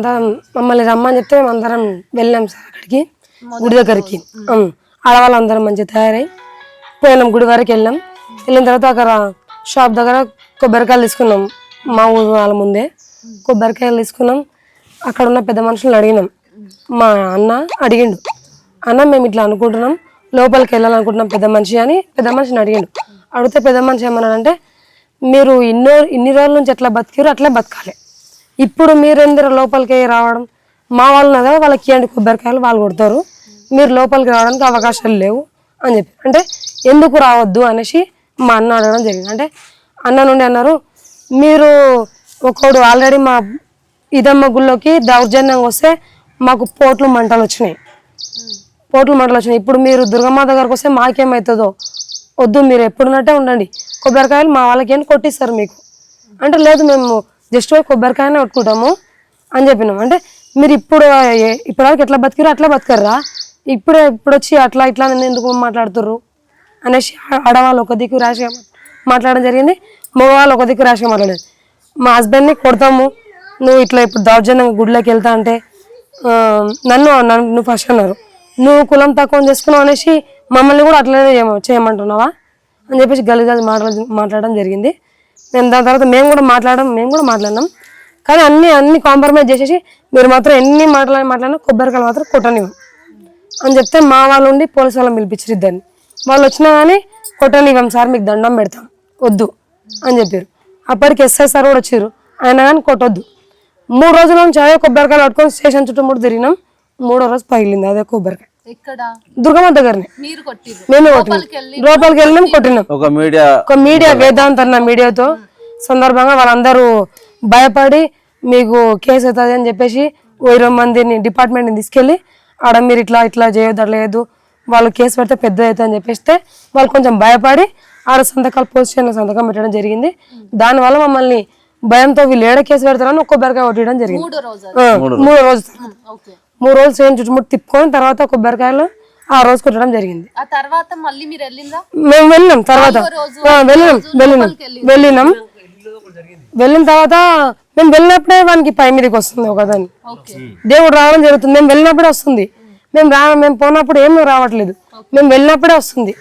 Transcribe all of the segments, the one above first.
అందరం మమ్మల్ని రమ్మని చెప్తే మేము అందరం వెళ్ళాం సార్ అక్కడికి గుడి దగ్గరికి. ఆడవాళ్ళందరం మంచిగా తయారై పోయినాం గుడి వరకు వెళ్ళాం వెళ్ళిన తర్వాత అక్కడ షాప్ దగ్గర కొబ్బరికాయలు తీసుకున్నాం. మా ఊరు వాళ్ళ ముందే కొబ్బరికాయలు తీసుకున్నాం. అక్కడ ఉన్న పెద్ద మనుషులను అడిగినాం. మా అన్న అడిగిండు. అన్న మేము ఇట్లా అనుకుంటున్నాం. లోపలికి వెళ్ళాలనుకుంటున్నాం పెద్ద మనిషి అని పెద్ద మనిషిని అడిగిండు. అడిగితే పెద్ద మనిషి ఏమన్నాడంటే మీరు ఇన్నో ఇన్ని రోజుల నుంచి ఎట్లా బతికారు అట్లే బతకాలి. ఇప్పుడు మీరెందరూ లోపలికి రావడం? మా వాళ్ళు కదా వాళ్ళకి ఇవ్వండి కొబ్బరికాయలు వాళ్ళు కొడతారు. మీరు లోపలికి రావడానికి అవకాశాలు లేవు అని చెప్పి. అంటే ఎందుకు రావద్దు అనేసి మా అన్న అడగడం జరిగింది. అంటే అన్న నుండి అన్నారు మీరు ఒకడు ఆల్రెడీ మా ఇదమ్మ గుళ్ళోకి దౌర్జన్యంగా వస్తే మాకు పోట్లు మంటలు వచ్చినాయి. పోట్లు మంటలు వచ్చినాయి. ఇప్పుడు మీరు దుర్గమ్మ దగ్గరకు వస్తే మాకేమవుతుందో వద్దు మీరు ఎప్పుడున్నట్టే ఉండండి. కొబ్బరికాయలు మా వాళ్ళకి ఏం కొట్టిస్తారు మీకు. అంటే లేదు మేము జస్ట్ కొబ్బరికాయనే కొట్టుకుంటాము అని చెప్పినాం. అంటే మీరు ఇప్పుడు ఇప్పుడు ఇప్పటివరకు ఎట్లా బతికారు అట్లా బతకర్రా. ఇప్పుడే ఇప్పుడు వచ్చి అట్లా ఇట్లా ఎందుకు మాట్లాడుతుర్రు? అనేసి ఆడవాళ్ళు ఒక దిక్కు ర్యాష్గా మాట్లాడడం జరిగింది. మగవాళ్ళు ఒక దిక్కు ర్యాష్గా మాట్లాడేది మా హస్బెండ్ని కొడతాము. నువ్వు ఇట్లా ఇప్పుడు దౌర్జన్యంగా గుడిలోకి వెళ్తా అంటే నన్ను నన్ను నువ్వు ఫస్ట్ అన్నారు. నువ్వు కులం తక్కువ చేసుకున్నావు అనేసి మమ్మల్ని కూడా అట్లనే చేయమంటున్నావా? అని చెప్పేసి గలిగలి గలి మాట్లాడ మాట్లాడడం జరిగింది. మేము దాని తర్వాత మేము కూడా మాట్లాడడం మేము కూడా మాట్లాడినాం. కానీ అన్ని అన్ని కాంప్రమైజ్ చేసేసి మీరు మాత్రం ఎన్ని మాట్లాడి మాట్లాడినా కొబ్బరికాయలు మాత్రం కొట్టనివ్వం. అని చెప్తే మా వాళ్ళు ఉండి పోలీసు వాళ్ళని పిలిపించారు ఇద్దరిని. వాళ్ళు వచ్చినా కానీ కొట్టనివ్వం సార్ మీకు దండం పెడతాం. వద్దు. అని చెప్పారు. అప్పటికి ఎస్ఐ సార్ కూడా వచ్చారు. అయినా కానీ కొట్టొద్దు. మూడు రోజుల నుంచి అదే కొబ్బరికాయలు పట్టుకొని స్టేషన్ చుట్టూ మూడు తిరిగినాం. మూడో రోజు పగిలింది అదే కొబ్బరికాయ. దుర్గమ్మ దగ్గరనే. మీరు కొట్టిర్రు. మేమే కొట్టినాం. లోపలికి వెళ్ళినాం కొట్టినాం. ఒక మీడియా ఒక మీడియా వేదాంత్ అన్న మీడియాతో సందర్భంగా వాళ్ళందరూ భయపడి మీకు కేసు అవుతుంది అని చెప్పేసి ఓ ఇరవై మందిని డిపార్ట్మెంట్ని తీసుకెళ్ళి ఆడ మీరు ఇట్లా ఇట్లా చేయొద్దు అట్లా చేయొద్దు. వాళ్ళు కేసు పెడితే పెద్ద అవుతుంది అని చెప్పేస్తే వాళ్ళు కొంచెం భయపడి ఆడ సంతకాలు పోస్ట్ స్టేషన్లో సంతకం పెట్టడం జరిగింది. దానివల్ల మమ్మల్ని భయంతో వీళ్ళు ఏడ కేసు పెడతారని ఒక్కో బెరకాయ కొట్టడం జరిగింది. మూడో రోజు. మూడో రోజులు చేయని చుట్టుముట్టు తిప్పుకొని తర్వాత కొబ్బరికాయలు ఆ రోజు కొట్టడం జరిగింది. ఆ తర్వాత మళ్ళీ మీరు వెళ్ళిందా? మేము వెళ్ళినాం తర్వాత. వెళ్ళినాం వెళ్ళినాం వెళ్ళినాం. వెళ్ళిన తర్వాత మేము వెళ్ళినప్పుడే వానికి పై మీదకి వస్తుంది ఒకదాన్ని ఓకే. దేవుడు రావడం జరుగుతుంది. మేము వెళ్ళినప్పుడే వస్తుంది. మేము రా మేము పోయినప్పుడు ఏం రావట్లేదు. మేము వెళ్ళినప్పుడే వస్తుంది.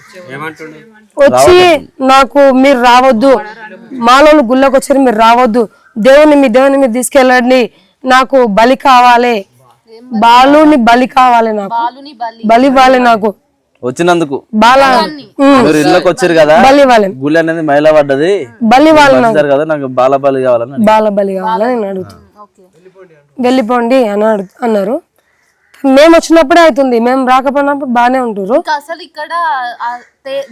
వచ్చి నాకు మీరు రావద్దు. మాలోళ్ళు గుళ్ళకి వచ్చారు మీరు రావద్దు. దేవుని మీ దేవుని మీరు తీసుకెళ్ళండి. నాకు బలి కావాలి. బాలుని బలి కావాలి నాకు. బాలుని బలి. బలి ఇవ్వాలి నాకు. వచ్చినందుకు? బాల మీరు ఇళ్ళకి వచ్చారు కదా? బలి ఇవ్వాలి. గుడి అనేది మైల పడ్డది. బలి ఇవ్వాలి నాకు. వచ్చారు కదా నాకు బాలబాలి కావాలని అడిగాను. బాల బలి కావాలని నేను అడుగుతాను ఓకే. వెళ్ళిపోండి అని అడుగు అన్నారు. మేము వచ్చినప్పుడే అవుతుంది. మేము రాకపోయినప్పుడు బాగానే ఉంటారు అసలు ఇక్కడ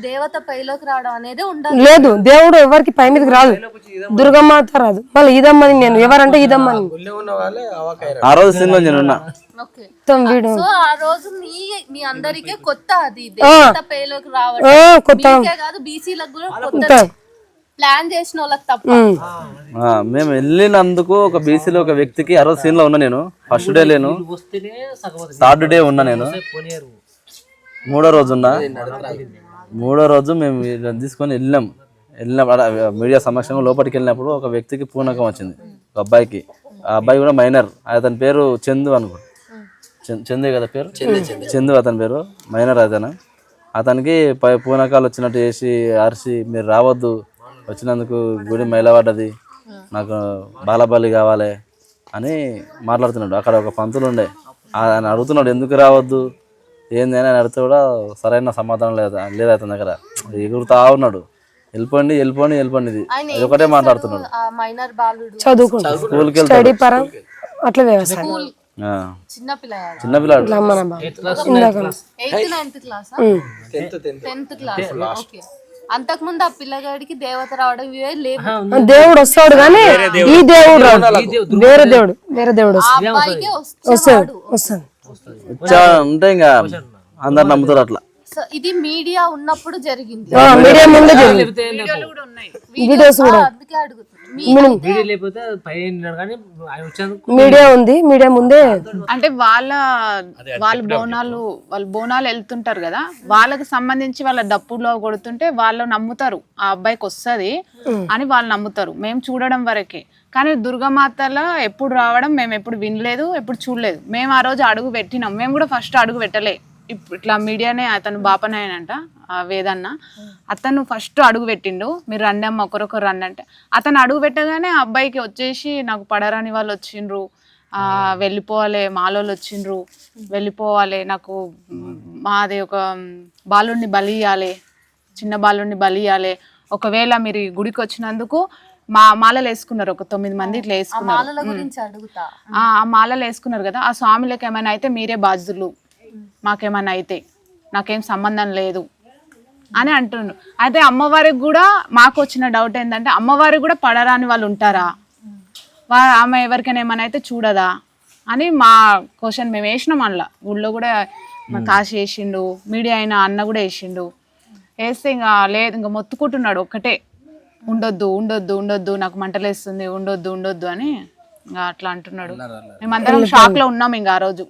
దేవత పైలోకి రావడం అనేది ఉండదు లేదు దేవుడు ఎవరికి పై మీదకి రాదు. దుర్గమ్మాత రాదు. మళ్ళీ ఇదమ్మని నేను ఎవరంటే ఇదమ్మని. ఆ రోజు సినిమా నేను ఉన్నా. సో ఆ రోజు మీ మీ అందరికీ కొత్త అది. దేవత పైలోకి రావడం. కొత్త. మీకే కాదు బీసీలకు కూడా కొత్త. ప్లాన్ చేసిన వాళ్ళకి తప్ప. ఆ, మేము వెళ్ళినందుకు ఒక బీసీలో ఒక వ్యక్తికి ఆ రోజు సీన్లో ఉన్నా నేను. ఫస్ట్ డే లేను. థర్డ్ డే ఉన్నా నేను. మూడో రోజు ఉన్నా. మూడో రోజు మేము వీళ్ళని తీసుకొని వెళ్ళినాం వెళ్ళినప్పుడు మీడియా సమక్షంలో లోపలికి వెళ్ళినప్పుడు ఒక వ్యక్తికి పూనకం వచ్చింది. ఒక అబ్బాయికి. ఆ అబ్బాయి కూడా మైనర్. అతని పేరు చందు అనుకో. చం- చందే కదా పేరు? చందు అతని పేరు. మైనర్ అతను. అతనికి పై పూనకాలు వచ్చినట్టు చేసి అరిసి మీరు రావద్దు. వచ్చినందుకు గుడి మైలపడ్డది నాకు బాలబలి కావాలి అని మాట్లాడుతున్నాడు. అక్కడ ఒక పంతులు ఉండే. ఆయన అడుగుతున్నాడు ఎందుకు రావద్దు? ఏంది? అని ఆయన అడిగితే కూడా సరైన సమాధానం లేదు. లేదు అతని దగ్గర. ఎగురుతా ఉన్నాడు. వెళ్ళిపోండి వెళ్ళిపోండి వెళ్ళిపోండి ఇది. ఇది ఒకటే మాట్లాడుతున్నాడు. ఆ మైనర్ బాలుడు. చదువుకుంటారు స్కూల్కి స్టడీ వెళ్తాడు పరం అట్లా వ్యవసాయం. ఆ, చిన్న పిల్లగాడు క్లాస్ క్లాస్ ఓకే అంతకుముందు ఆ పిల్లగాడికి దేవత రావడం ఇవే లేవు. దేవుడు వస్తాడు కానీ ఈ దేవుడు. రాడు. వేరే దేవుడు. వేరే దేవుడు. ఆ వస్తాడు. అబ్బాయికి వస్తాడు. వస్తాడు. ఇంకా. అందరు నమ్ముతారు అట్లా. సో ఇది మీడియా ఉన్నప్పుడు జరిగింది. మీడియా ముందే జరిగింది. వీడియోస్ కూడా. అందుకే అడుగుతుంది మీడియా ఉంది మీడియా ముందే. అంటే వాళ్ళ వాళ్ళ బోనాలు వాళ్ళ బోనాలు వెళ్తుంటారు కదా వాళ్ళకి సంబంధించి వాళ్ళ డప్పులో కొడుతుంటే వాళ్ళు నమ్ముతారు ఆ అబ్బాయికి వస్తది అని వాళ్ళు నమ్ముతారు. మేము చూడడం వరకే. కానీ దుర్గమాతలో ఎప్పుడు రావడం మేము ఎప్పుడు వినలేదు ఎప్పుడు చూడలేదు. మేము ఆ రోజు అడుగు పెట్టినాం. మేము కూడా ఫస్ట్ అడుగు పెట్టలే. ఇట్లా మీడియానే అతను బాపనాయనంట వేదన్న. అతను ఫస్ట్ అడుగు పెట్టిండు మీరు రండి అమ్మ ఒకరొకరు రండి అంటే. అతను అడుగు పెట్టగానే ఆ అబ్బాయికి వచ్చేసి నాకు పడరాని వాళ్ళు వచ్చిండ్రు. ఆ, వెళ్ళిపోవాలి మాలోళ్ళు వచ్చిండ్రు. వెళ్ళిపోవాలి నాకు మాది ఒక బాలుడిని బలి ఇవ్వాలి చిన్న బాలుడిని బలి ఇవ్వాలి ఒకవేళ మీరు ఈ గుడికి వచ్చినందుకు మా మాలలు వేసుకున్నారు ఒక తొమ్మిది మంది ఇట్లా వేసుకున్నారు. ఆ మాలలు వేసుకున్నారు కదా ఆ స్వామిలకు ఏమైనా అయితే మీరే బాధ్యులు. మాకేమైనా అయితే నాకేం సంబంధం లేదు అని అంటుండు. అయితే అమ్మవారికి కూడా మాకు వచ్చిన డౌట్ ఏంటంటే అమ్మవారికి కూడా పడరాని వాళ్ళు ఉంటారా? వా ఆమె ఎవరికైనా ఏమైనా అయితే చూడదా? అని మా క్వశ్చన్ మేము వేసినాం అందులో. ఊళ్ళో కూడా మా కాశీ వేసిండు మీడియా అయిన అన్న కూడా వేసిండు. వేస్తే ఇంకా లేదు ఇంకా మొత్తుకుంటున్నాడు ఒక్కటే. ఉండొద్దు ఉండొద్దు ఉండొద్దు నాకు మంటలేస్తుంది ఉండొద్దు ఉండొద్దు అని ఇంకా అట్లా అంటున్నాడు. మేమందరం షాక్లో ఉన్నాం ఇంకా ఆ రోజు.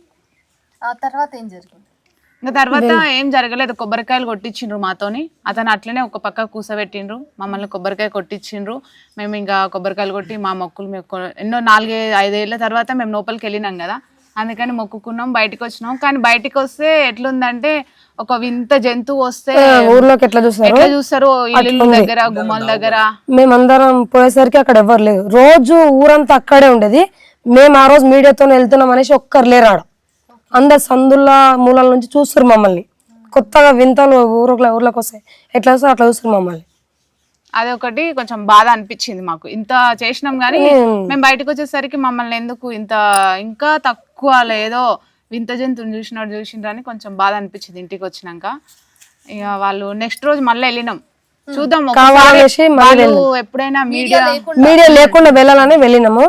ఆ తర్వాత ఏం జరిగింది? ఇంకా తర్వాత ఏం జరగలేదు. కొబ్బరికాయలు కొట్టించిండ్రు మాతోని. అతను అట్లనే ఒక పక్క కూసబెట్టిండ్రు. మమ్మల్ని కొబ్బరికాయ కొట్టించిండ్రు. మేము ఇంకా కొబ్బరికాయలు కొట్టి మా మొక్కులు మేము ఎన్నో నాలుగే ఐదేళ్ళ తర్వాత మేము లోపలికి వెళ్ళినాం కదా. అందుకని మొక్కుకున్నాం బయటికి వచ్చినాం. కానీ బయటికి వస్తే ఎట్లుందంటే ఒక వింత జంతువు వస్తే ఊర్లోకి ఎట్లా చూస్తారు? ఎట్లా చూస్తారు? ఇల్లు దగ్గర గుమ్మల దగ్గర. మేమందరం పోయేసరికి అక్కడ ఎవరు లేరు. రోజు ఊరంతా అక్కడే ఉండేది. మేము ఆ రోజు మీడియాతో వెళ్తున్నాం అనేసి ఒక్కరు లేరు ఆడ. అందరు సందుల మూలాల నుంచి చూస్తారు మమ్మల్ని. కొత్తగా వింతలు ఊర్లో ఊర్లోకి వస్తాయి. ఎట్లా వస్తాయి అట్లా చూస్తారు మమ్మల్ని. అదొకటి కొంచెం బాధ అనిపించింది మాకు. ఇంత చేసినాం కానీ మేము. బయటకు వచ్చేసరికి మమ్మల్ని ఎందుకు ఇంత ఇంకా తక్కువ ఏదో వింత జంతువుని చూసినట్టు చూసిండ్రు అని కొంచెం బాధ అనిపించింది ఇంటికి వచ్చినాక. ఇక వాళ్ళు నెక్స్ట్ రోజు మళ్ళీ వెళ్ళినాం. చూద్దాం ఎప్పుడైనా మీడియా మీడియా లేకుండా. వెళ్ళాలని వెళ్ళినాము.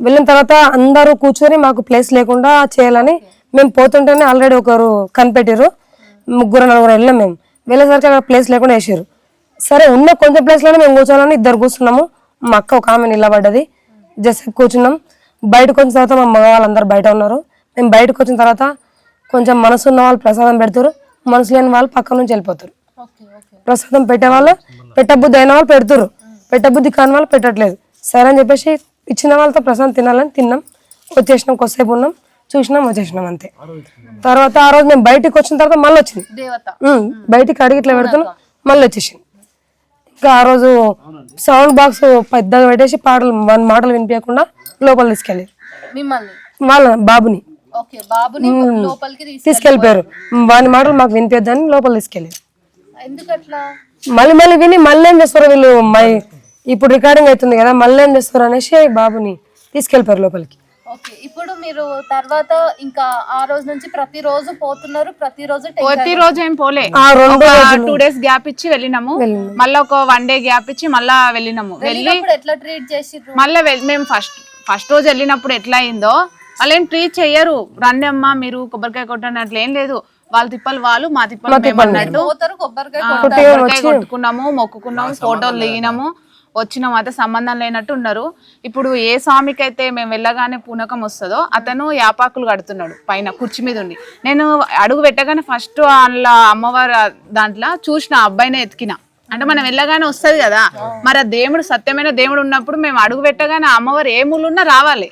వెళ్ళిన తర్వాత అందరూ కూర్చొని మాకు ప్లేస్ లేకుండా చేయాలని మేము పోతుంటేనే ఆల్రెడీ ఒకరు కనిపెట్టారు ముగ్గురు నలుగురు వెళ్ళాం మేము. వెళ్ళేసరికి అక్కడ ప్లేస్ లేకుండా వేసారు సరే ఉన్న కొంచెం ప్లేస్లోనే మేము కూర్చోవాలని ఇద్దరు కూర్చున్నాము. మా అక్క ఒక ఆమె నిలబడ్డది. జస్ట్ కూర్చున్నాం. బయటకు వచ్చిన తర్వాత మా మగవాళ్ళందరూ బయట ఉన్నారు. మేము బయటకు వచ్చిన తర్వాత కొంచెం మనసు ఉన్న వాళ్ళు ప్రసాదం పెడతారు మనసు లేని వాళ్ళు పక్క నుంచి వెళ్ళిపోతారు ప్రసాదం పెట్టేవాళ్ళు పెట్టబుద్ధి అయిన వాళ్ళు పెడుతురు పెట్టబుద్ధి కాని వాళ్ళు పెట్టట్లేదు. సరే అని చెప్పేసి ఇచ్చిన వాళ్ళతో ప్రసాదం తినాలని తిన్నాం. వచ్చేసినాం కొద్దిసేపు ఉన్నాం. చూసినాం వచ్చేసినాం అంతే. తర్వాత ఆ రోజు మేము బయటికి వచ్చిన తర్వాత మళ్ళీ వచ్చింది. బయటికి అడిగి ఇట్లా పెడుతున్నాం మళ్ళీ వచ్చేసింది. ఇంకా ఆ రోజు సౌండ్ బాక్స్ పెద్దగా పెట్టేసి పాటలు వన్ మాటలు వినిపించకుండా లోపల తీసుకెళ్ళారు మిమ్మల్ని? వాళ్ళ బాబుని. ఓకే బాబుని లోపలికి తీసి తీసుకెళ్ళిపోయారు. వాని మాటలు మాకు వినిపించద్దని లోపల తీసుకెళ్ళారు ఎందుకు అట్లా మళ్ళీ మళ్ళీ విని మళ్ళీ ఏం చేస్తారు వీళ్ళు? మై ఇప్పుడు రికార్డింగ్ అవుతుంది కదా మళ్ళీ ఏం చేస్తారు అనేసి బాబుని తీసుకెళ్ళిపోయారు లోపలికి. ఓకే ఇప్పుడు మీరు తర్వాత ఇంకా ఆ రోజు నుంచి ప్రతిరోజు పోతున్నారు ప్రతిరోజు టెంకాయ ప్రతి రోజు ఏం పోలే. ఆ రెండు టూ డేస్ గ్యాప్ ఇచ్చి వెళ్ళినాము. మళ్ళీ ఒక వన్ డే గ్యాప్ ఇచ్చి మళ్ళా వెళ్ళినాము. వెళ్ళి వెళ్ళినప్పుడు ఎట్లా ట్రీట్ చేసిర్రు? మళ్ళీ మేము ఫస్ట్ ఫస్ట్ రోజు వెళ్ళినప్పుడు ఎట్లా అయిందో వాళ్ళు ఏం ట్రీట్ చెయ్యరు రండి అమ్మా మీరు కొబ్బరికాయ కొట్టండి అట్లా ఏం లేదు. వాళ్ళ తిప్పలు వాళ్ళు మా తిప్పలు మేము అన్నట్టు పోతారు కొబ్బరికాయ ఆ, కొబ్బరికాయ కొట్టుకున్నాము మొక్కుకున్నాము ఫోటోలు దిగినాము. వచ్చినాం అయితే సంబంధం లేనట్టు ఉన్నారు. ఇప్పుడు ఏ స్వామికి అయితే మేము వెళ్ళగానే పూనకం వస్తుందో అతను యాపాకులు కడుతున్నాడు పైన కుర్చీ మీద ఉండి. నేను అడుగు పెట్టగానే ఫస్ట్ అందులో అమ్మవారు దాంట్లో చూసిన అబ్బాయినే ఎతికిన. అంటే మనం వెళ్ళగానే వస్తుంది కదా. మరి ఆ దేవుడు సత్యమైన దేవుడు ఉన్నప్పుడు మేము అడుగు పెట్టగానే అమ్మవారు ఏ మూలున్నా రావాలి.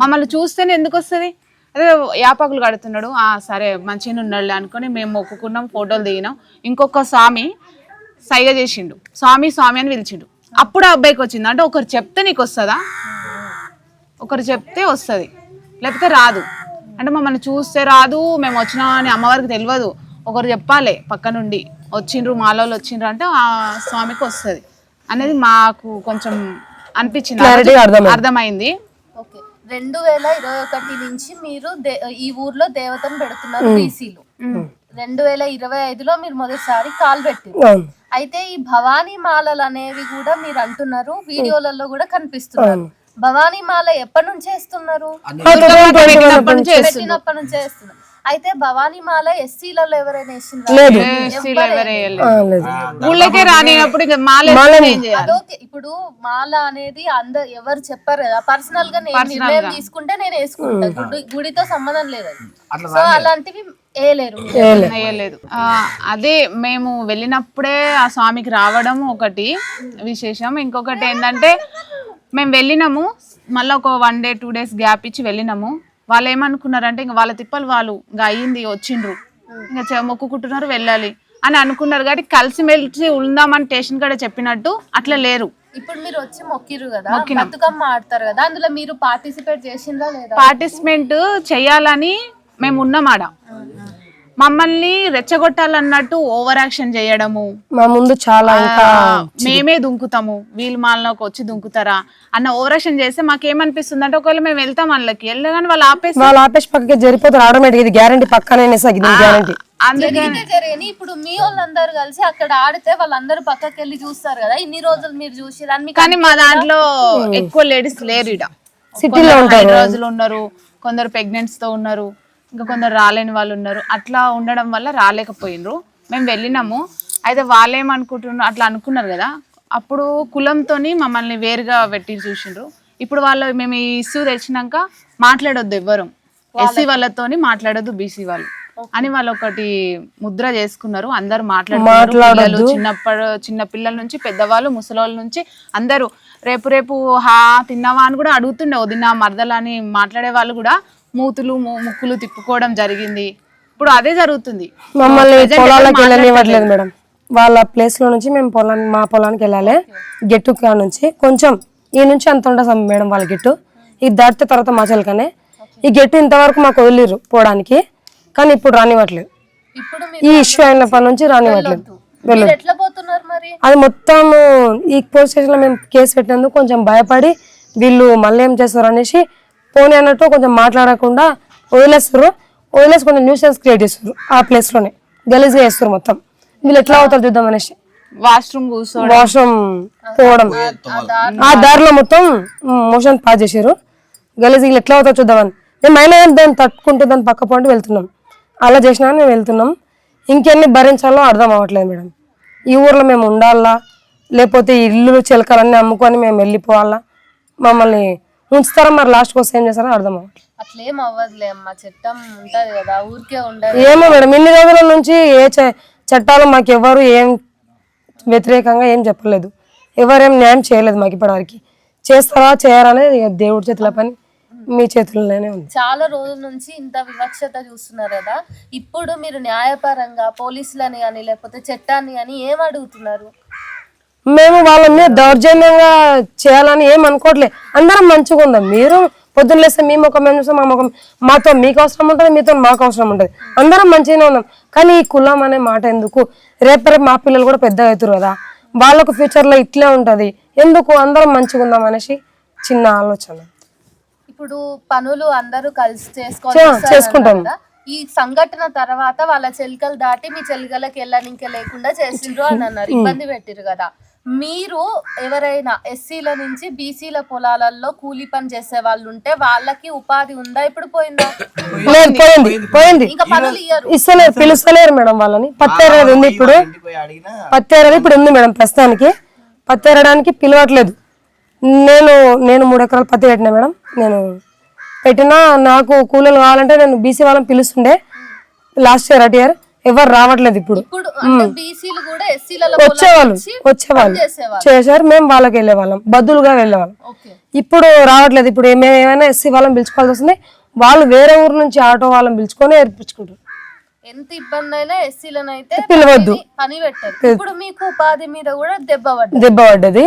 మమ్మల్ని చూస్తేనే ఎందుకు వస్తుంది? అదే యాపాకులు కడుతున్నాడు. ఆ సరే మంచిగా ఉన్నాడు అనుకొని మేము మొక్కుకున్నాం ఫోటోలు దిగినాం. ఇంకొక స్వామి సైగ చేసిండు. స్వామి స్వామి అని పిలిచిండు. అప్పుడు ఆ అబ్బాయికి వచ్చింది. అంటే ఒకరు చెప్తే నీకు వస్తుందా? ఒకరు చెప్తే వస్తుంది. లేకపోతే రాదు. అంటే మమ్మల్ని చూస్తే రాదు మేము వచ్చినాం అని అమ్మవారికి తెలియదు. ఒకరు చెప్పాలి పక్క నుండి. వచ్చిండ్రు మాలోళ్ళు వచ్చిండ్రు అంటే ఆ స్వామికి వస్తుంది. అనేది మాకు కొంచెం అనిపించింది. అర్థమైంది. ఓకే. రెండు వేల ఇరవై ఒకటి నుంచి మీరు దే- ఈ ఊర్లో దేవతను పెడుతున్నారు బీసీలు. రెండు వేల ఇరవై ఐదులో మీరు మొదటిసారి కాల్ పెట్టారు. అయితే ఈ భవానీ మాలలు అనేవి కూడా మీరు అంటున్నారు వీడియోలలో కూడా కనిపిస్తున్నారు. భవానీ మాల ఎప్పటి నుంచి వేస్తున్నారు? పెట్టినప్పటి నుంచి పెట్టినప్పటి నుంచి వేస్తున్నారు అయితే భవానీ మాల ఎస్సీలలో ఎవరైనా ఊళ్ళకే రానినప్పుడు ఇప్పుడు మాల అనేది అందరు ఎవరు చెప్పారు కదా పర్సనల్గా నేను నిర్ణయం తీసుకుంటే నేను వేసుకుంటా. గుడి గుడితో సంబంధం లేదు. సో అలాంటివి. వేయలేదు అదే మేము వెళ్ళినప్పుడే ఆ స్వామికి రావడం ఒకటి విశేషం. ఇంకొకటి ఏంటంటే మేము వెళ్ళినాము మళ్ళీ ఒక one day two days gap ఇచ్చి వెళ్ళినాము. వాళ్ళు ఏమనుకున్నారంటే ఇంకా వాళ్ళ తిప్పలు వాళ్ళు ఇంకా అయ్యింది వచ్చిండ్రు. ఇంకా మొక్కుకుంటున్నారు వెళ్ళాలి అని అనుకున్నారు. కాబట్టి కలిసిమెలిసి ఉందామని స్టేషన్ కాడ చెప్పినట్టు అట్లా లేరు. ఇప్పుడు మీరు వచ్చి మొక్కిరు కదా బతుకమ్మ ఆడతారు కదా అందులో మీరు పార్టిసిపేట్ చేసిందా లేదా? పార్టిసిపెంట్ చేయాలని మేము ఉన్నాం ఆడ మమ్మల్ని రెచ్చగొట్టాలన్నట్టు ఓవర్ యాక్షన్ చేయడము. మా ముందు చాలా ఇంకా మేమే దుంకుతాము. వీళ్ళు మాలలోకి వచ్చి దుంకుతారా అన్న ఓవర్ యాక్షన్ చేస్తే మాకేమనిపిస్తుంది అంటే ఒకవేళ మేము వెళ్తాం వాళ్ళకి. వెళ్ళగానే వాళ్ళు ఆపేసి వాళ్ళు ఆపేసి పక్కకి జరిపోతారు ఆటోమేటిక్ ఇది గ్యారంటీ పక్కనే గ్యారంటీ. ఇప్పుడు మీ వాళ్ళందరూ కలిసి అక్కడ ఆడితే వాళ్ళందరూ పక్కకి వెళ్ళి చూస్తారు కదా. ఇన్ని రోజులు మీరు చూసి కానీ మా దాంట్లో ఎక్కువ లేడీస్ లేరు ఇడ సిటీలో ఉంటారు రోజులు ఉన్నారు కొందరు ప్రెగ్నెంట్స్తో ఉన్నారు. ఇంకా కొందరు రాలేని వాళ్ళు ఉన్నారు. అట్లా ఉండడం వల్ల రాలేకపోయినరు మేము వెళ్ళినాము. అయితే వాళ్ళు ఏమనుకుంటున్నారు అట్లా అనుకున్నారు కదా. అప్పుడు కులంతోని మమ్మల్ని వేరుగా పెట్టి చూసిండ్రు. ఇప్పుడు వాళ్ళు మేము ఈ ఇష్యూ తెచ్చినాక మాట్లాడొద్దు ఎవ్వరు. ఎస్సీ వాళ్ళతోని మాట్లాడొద్దు బీసీ వాళ్ళు. అని వాళ్ళు ఒకటి ముద్ర చేసుకున్నారు. అందరు మాట్లాడుతున్నారు పిల్లలు చిన్నప్పటి చిన్న పిల్లల నుంచి పెద్దవాళ్ళు ముసలోళ్ళ నుంచి అందరూ రేపు రేపు హా తిన్నావా అని కూడా అడుగుతుండే. వదిన మరదలని మాట్లాడే వాళ్ళు కూడా మూతులు ముక్కులు తిప్పుకోవడం జరిగింది. ఇప్పుడు అదే జరుగుతుంది. మమ్మల్ని పొలాలకు వెళ్ళనివ్వట్లేదు మేడం. వాళ్ళ ప్లేస్లో నుంచి మేము పొలానికి మా పొలానికి వెళ్ళాలి. గెట్టు నుంచి. కొంచెం ఈ నుంచి అంత ఉంటుంది మేడం వాళ్ళ గెట్టు. ఇది దాటితే తర్వాత మా చెలకనే ఈ గెట్టు ఇంతవరకు మాకు వదిలిరు పోవడానికి. కానీ ఇప్పుడు రానివ్వట్లేదు. ఈ ఇష్యూ అయినప్పటి నుంచి రానివ్వట్లేదు. అది మొత్తం ఈ పోలీస్ స్టేషన్లో మేము కేసు పెట్టినందుకు కొంచెం భయపడి వీళ్ళు మళ్ళీ ఏం చేస్తారు అనేసి పోనీ అన్నట్టు కొంచెం మాట్లాడకుండా వదిలేస్తారు. వదిలేసి కొంచెం న్యూసెన్స్ క్రియేట్ చేస్తారు. ఆ ప్లేస్లోనే గలీజ్గా చేస్తారు మొత్తం. వీళ్ళు ఎట్లా అవుతారు చూద్దాం అనేసి. వాష్రూమ్ కూర్చో వాష్రూమ్ పోవడం. ఆ దారిలో మొత్తం మోషన్ పాస్ చేసారు గలీజ్ వీళ్ళు ఎట్లా అవుతారు చూద్దామని. మేము అయినా కానీ దాన్ని తట్టుకుంటూ దాన్ని పక్క పాయింట్ వెళ్తున్నాం. అలా చేసినా మేము వెళ్తున్నాం. ఇంకెన్ని భరించాలో అర్థం అవ్వట్లేదు మేడం. ఈ ఊర్లో మేము ఉండాలా? లేకపోతే ఇల్లు చిలకలన్నీ అమ్ముకొని మేము వెళ్ళిపోవాలా? మమ్మల్ని ఉంచుతారా మరి? లాస్ట్కి వస్తే ఏం చేస్తారో అర్థం అట్లేం అవ్వదులే అమ్మ. చట్టం ఉంటది కదా ఊరికే ఉండదు. ఏమో మేడం ఇన్ని రోజుల నుంచి ఏ చ- చట్టాలు మాకు ఎవరు ఏం వ్యతిరేకంగా ఏం చెప్పలేదు. ఎవరేం న్యాయం చేయలేదు మాకు ఇప్పటివరకు. చేస్తారా చేయరా అనేది ఇక దేవుడి చేతుల పని మీ చేతుల్లోనే ఉంది. చాలా రోజుల నుంచి ఇంత వివక్షత చూస్తున్నారు కదా. ఇప్పుడు మీరు న్యాయపరంగా పోలీసులని కానీ లేకపోతే చట్టాన్ని కానీ ఏం అడుగుతున్నారు? మేము వాళ్ళ మీద దౌర్జన్యంగా చేయాలని ఏం అనుకోవట్లేదు అందరం మంచిగా ఉందాం. మీరు పొద్దున్న లేస్తే మీ ముఖం మేము చూస్తాం మా ముఖం. మాతో మీకు అవసరం ఉంటుంది మీతో మాకు అవసరం ఉంటుంది. అందరం మంచిగానే ఉన్నాం కానీ ఈ కులం అనే మాట ఎందుకు? రేపు రేపు మా పిల్లలు కూడా పెద్ద అవుతారు కదా. వాళ్ళకు ఫ్యూచర్లో ఇట్లే ఉంటుంది. ఎందుకు అందరం మంచిగా ఉందాం అనేసి చిన్న ఆలోచన. ఇప్పుడు పనులు అందరూ కలిసి చేసుకోవాలి చేసుకుంటాం. ఈ సంఘటన తర్వాత వాళ్ళ చెలికలు దాటి మీ చెలికలకి వెళ్ళడానికి లేకుండా చేసిండ్రు అని అన్నారు. ఇబ్బంది పెట్టిరు కదా. మీరు ఎవరైనా ఎస్సీల నుంచి బీసీల పొలాలలో కూలీ పని చేసే వాళ్ళు ఉంటే వాళ్ళకి ఉపాధి ఉందా? ఇప్పుడు పోయిందా? లేదు పోయింది పోయింది. ఇంకా పనులు ఇయ్యరు. ఇస్తలేరు పిలుస్తలేరు మేడం వాళ్ళని. పత్తేరేది ఉంది ఇప్పుడు. పత్తేరేది ఇప్పుడు ఉంది మేడం ప్రస్తుతానికి. పత్తేరడానికి పిలవట్లేదు. నేను నేను మూడు ఎకరాలు పత్తి పెట్టినా మేడం. నేను పెట్టినా నాకు కూలీలు కావాలంటే నేను బీసీ వాళ్ళని పిలుస్తుండే. లాస్ట్ ఇయర్ అటు ఇయర్. ఎవరు రావట్లేదు ఇప్పుడు. వచ్చేవాళ్ళు వచ్చేవాళ్ళు. చేశారు మేము వాళ్ళకి వెళ్ళేవాళ్ళం బద్దులుగా వెళ్ళేవాళ్ళం. ఓకే. ఇప్పుడు రావట్లేదు ఇప్పుడు మేము ఏమైనా ఎస్సీ వాళ్ళని పిలుచుకోవాల్సి వస్తుంది వాళ్ళు వేరే ఊరు నుంచి ఆటో వాళ్ళని పిలుచుకొని ఏర్పించుకుంటారు. ఎంత ఇబ్బంది అయినా ఎస్సీలను అయితే పిలవద్దు. పని పెట్టారు. ఇప్పుడు మీకు ఉపాధి మీద కూడా దెబ్బ పడ్డది. దెబ్బ పడ్డది.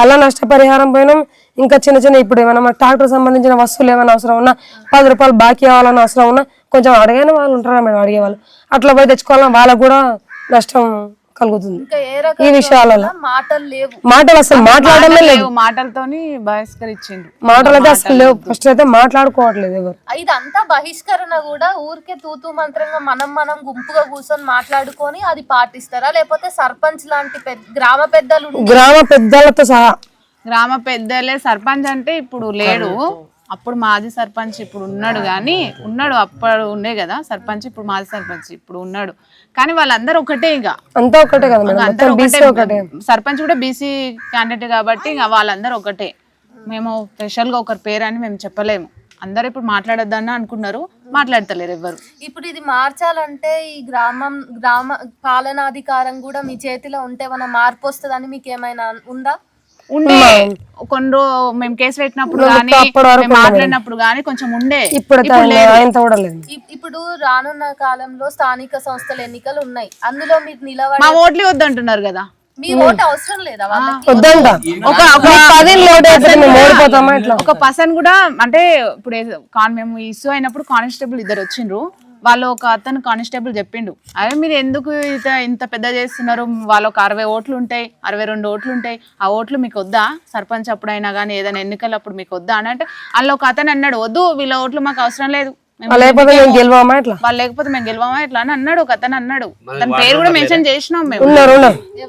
అలా నష్టపరిహారం పోయినాం ఇంకా చిన్న చిన్న ఇప్పుడు ఏమైనా ట్రాక్టర్ సంబంధించిన వస్తువులు ఏమైనా అవసరం ఉన్నా పది రూపాయలు బాకీ అవ్వాలని అవసరం ఉన్నా కొంచెం అడిగిన వాళ్ళు ఉంటారా మేడం? అడిగే వాళ్ళు అట్లా పోయి తెచ్చుకోవాలన్నా వాళ్ళకు కూడా నష్టం కలుగుతుంది. ఇంకా ఏ ఈ విషయాలలో మాటలు లేవు. మాటలు అసలు మాట్లాడడమే లేదు లేవు. మాటలతోని బహిష్కరించిండ్రు. మాటలు అయితే అసలు లేవు. ఫస్ట్ అయితే మాట్లాడుకోవట్లేదు ఎవరు. ఇదంతా బహిష్కరణ కూడా ఊరికే తూతూ మంత్రంగా మనం మనం గుంపుగా కూర్చొని మాట్లాడుకొని అది పాటిస్తారా? లేకపోతే సర్పంచ్ లాంటి పెద్ద గ్రామ పెద్దలు గ్రామ పెద్దలతో సహా గ్రామ పెద్దలే సర్పంచ్ అంటే ఇప్పుడు లేడు. అప్పుడు మాజీ సర్పంచ్ ఇప్పుడు ఉన్నాడు కానీ ఉన్నాడు అప్పుడు ఉండే కదా సర్పంచ్ ఇప్పుడు మాజీ సర్పంచ్ ఇప్పుడు ఉన్నాడు. కానీ వాళ్ళందరూ ఒకటే ఇక అంతా ఒకటే కదా అందరూ సర్పంచ్ కూడా బీసీ క్యాండిడేట్ కాబట్టి ఇంకా వాళ్ళందరూ ఒకటే. మేము స్పెషల్గా ఒకరి పేరు అని మేము చెప్పలేము. అందరూ ఇప్పుడు మాట్లాడొద్దన్న అనుకున్నారు మాట్లాడతలేరు ఎవ్వరు. ఇప్పుడు ఇది మార్చాలంటే ఈ గ్రామం గ్రామ పాలనాధికారం కూడా మీ చేతిలో ఉంటే మన మార్పు వస్తుందని మీకు ఏమైనా ఉందా? ఉండే కొన్ని రో మేము కేసు పెట్టినప్పుడు కానీ మాట్లాడినప్పుడు కానీ కొంచెం ఉండే. ఇప్పుడు ఇప్పుడు రానున్న కాలంలో స్థానిక సంస్థల ఎన్నికలు ఉన్నాయి. అందులో మీరు నిలబడి మా ఓట్లు వద్దంటున్నారు కదా. మీ ఓటు అవసరం లేదా ఒక ఒక పర్సన్ కూడా అంటే ఇప్పుడు కాన్ మేము ఇష్యూ అయినప్పుడు కానిస్టేబుల్ ఇద్దరు వచ్చిండ్రు. వాళ్ళు ఒక అతను కానిస్టేబుల్ చెప్పిండు. అదే మీరు ఎందుకు ఇంత ఇంత పెద్ద చేస్తున్నారు? వాళ్ళు ఒక అరవై ఓట్లు ఉంటాయి అరవై రెండు ఓట్లు ఉంటాయి. ఆ ఓట్లు మీకు వద్దా సర్పంచ్ అప్పుడైనా కానీ ఏదైనా ఎన్నికలప్పుడు మీకు వద్దా అని అంటే వాళ్ళు ఒక అతను అన్నాడు వద్దు వీళ్ళ ఓట్లు మాకు అవసరం లేదు. మేము లేకపోతే మేము గెలవామా ఇట్లా వాళ్ళు లేకపోతే మేము గెలవమా ఇట్లా అని అన్నాడు ఒక అతను అన్నాడు. తన పేరు కూడా మెన్షన్ చేసినాం మేము.